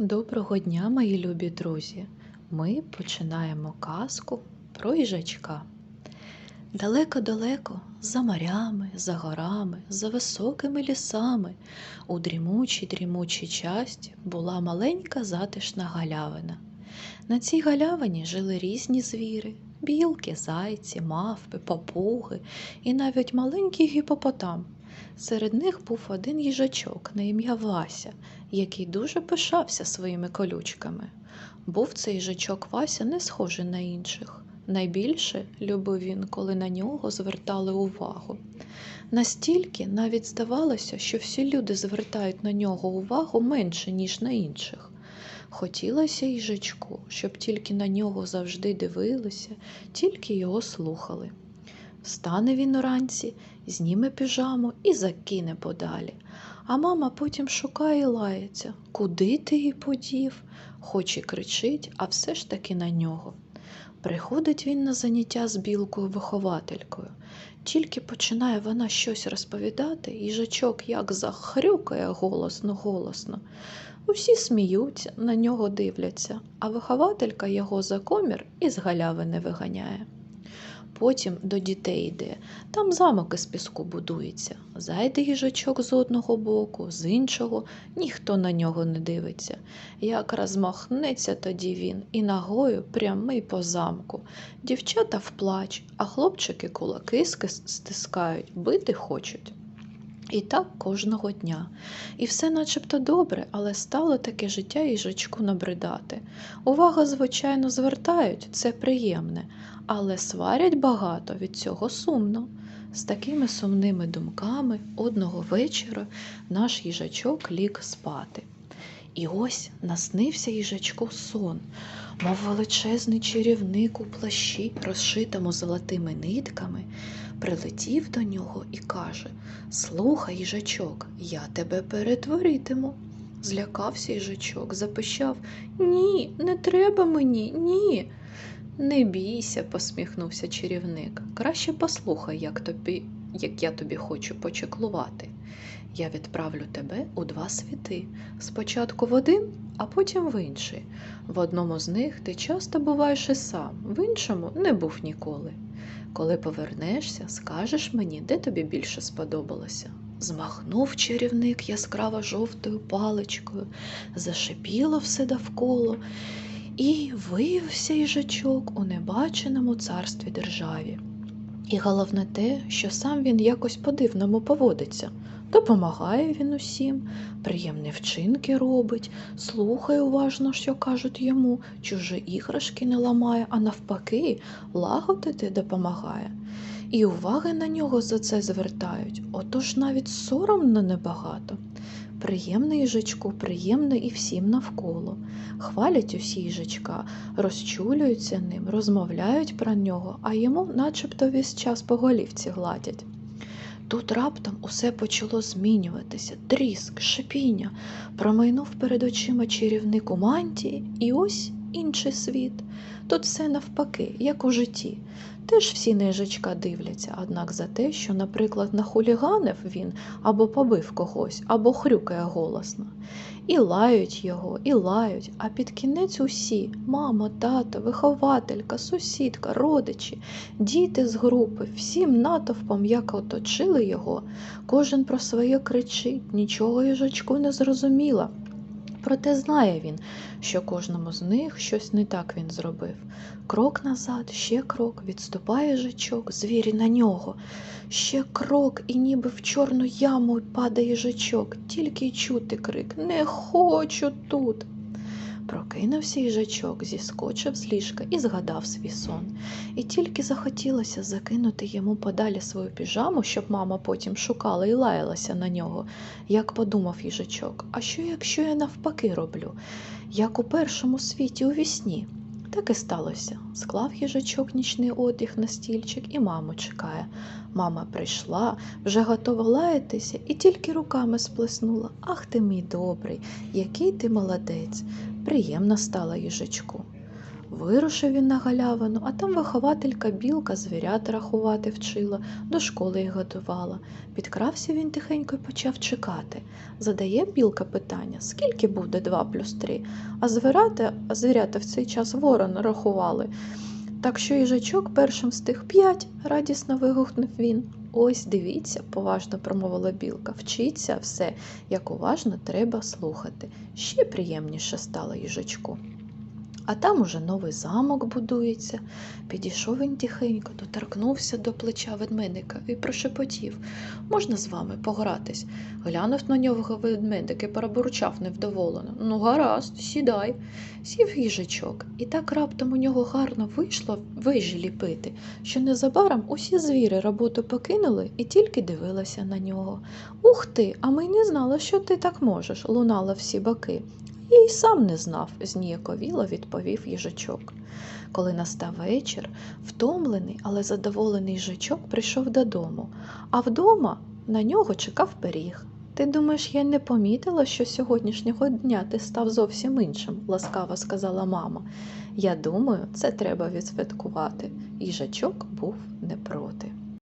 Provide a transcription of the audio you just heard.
Доброго дня, мої любі друзі! Ми починаємо казку про їжачка. Далеко-далеко, за морями, за горами, за високими лісами, у дрімучій дрімучій часті була маленька затишна галявина. На цій галявині жили різні звіри: білки, зайці, мавпи, папуги і навіть маленький гіпопотам. Серед них був один їжачок на ім'я Вася, який дуже пишався своїми колючками. Був цей їжачок Вася не схожий на інших. Найбільше любив він, коли на нього звертали увагу. Настільки навіть здавалося, що всі люди звертають на нього увагу менше, ніж на інших. Хотілося їжачку, щоб тільки на нього завжди дивилися, тільки його слухали. Встане він уранці, зніме піжаму і закине подалі. А мама потім шукає і лається. Куди ти її подів? Хоч і кричить, а все ж таки на нього. Приходить він на заняття з білкою вихователькою. Тільки починає вона щось розповідати, їжачок як захрюкає голосно голосно. Усі сміються, на нього дивляться, а вихователька його за комір із галявини виганяє. Потім до дітей йде, там замок із піску будується. Зайде їжачок з одного боку, з іншого, ніхто на нього не дивиться. Як розмахнеться тоді він і ногою прямий по замку. Дівчата вплач, а хлопчики кулаки стискають, бити хочуть. І так кожного дня. І все начебто добре, але стало таке життя їжачку набридати. Увагу, звичайно, звертають, це приємне, але сварять багато від цього сумно. З такими сумними думками одного вечора наш їжачок ліг спати. І ось наснився їжачку сон, мов величезний чарівник у плащі, розшитому золотими нитками, прилетів до нього і каже Слухай, їжачок, я тебе перетворитиму. Злякався їжачок, запищав Ні, не треба мені, ні. Не бійся, посміхнувся чарівник. Краще послухай, як, тобі, як я тобі хочу почеклувати. Я відправлю тебе у два світи. Спочатку в один, а потім в інший. В одному з них ти часто буваєш і сам, в іншому не був ніколи. Коли повернешся, скажеш мені, де тобі більше сподобалося. Змахнув чарівник яскраво жовтою паличкою, зашипіло все довкола, і виявився їжачок у небаченому царстві державі. І головне те, що сам він якось по-дивному поводиться. Допомагає він усім, приємні вчинки робить, слухає уважно, що кажуть йому, чужі іграшки не ламає, а навпаки, лагодити допомагає. І уваги на нього за це звертають, отож навіть соромно небагато. Приємно їжачку, приємно і всім навколо. Хвалять усі їжачка, розчулюються ним, розмовляють про нього, а йому начебто весь час по голівці гладять. Тут раптом усе почало змінюватися, тріск, шипіння, промайнув перед очима чарівник у мантії, і ось інший світ. Тут все навпаки, як у житті. Теж всі на дивляться, однак за те, що, наприклад, нахуліганив він або побив когось, або хрюкає голосно. І лають його, і лають, а під кінець усі мама, тато, вихователька, сусідка, родичі, діти з групи, всім натовпом, як оточили його, кожен про своє кричить, нічого їжачку не зрозуміла. Проте знає він, що кожному з них щось не так він зробив. Крок назад, ще крок, відступає жичок, звірі на нього. Ще крок, і ніби в чорну яму падає жичок, тільки й чути крик Не хочу тут. Прокинувся їжачок, зіскочив з ліжка і згадав свій сон. І тільки захотілося закинути йому подалі свою піжаму, щоб мама потім шукала і лаялася на нього, як подумав їжачок, а що якщо я навпаки роблю, як у першому світі у вісні? Так і сталося. Склав їжачок нічний одяг на стільчик і маму чекає. Мама прийшла, вже готова лаятися, і тільки руками сплеснула. Ах ти мій добрий, який ти молодець. Приємно стало їжачку. Вирушив він на галявину, а там вихователька білка звірят рахувати вчила, до школи їх готувала. Підкрався він тихенько й почав чекати. Задає білка питання, скільки буде 2 плюс 3, а звірята, а звірята в цей час ворон рахували. Так що їжачок першим встиг п'ять, радісно вигукнув він. Ось дивіться, поважно промовила білка. Вчіться все, як уважно треба слухати. Ще приємніше стало їжачку. А там уже новий замок будується. Підійшов він тихенько, доторкнувся до плеча ведмедика і прошепотів можна з вами погратись? Глянув на нього ведмедик і пробурчав невдоволено. Ну, гаразд, сідай. Сів їжачок, і так раптом у нього гарно вийшло вежі ліпити, що незабаром усі звіри роботу покинули і тільки дивилися на нього. Ух ти, а ми й не знали, що ти так можеш, лунало всі боки. Я й сам не знав, зніяковіло відповів їжачок. Коли настав вечір, втомлений, але задоволений їжачок прийшов додому, а вдома на нього чекав пиріг. Ти думаєш, я не помітила, що сьогоднішнього дня ти став зовсім іншим, ласкаво сказала мама. Я думаю, це треба відсвяткувати. Їжачок був не проти.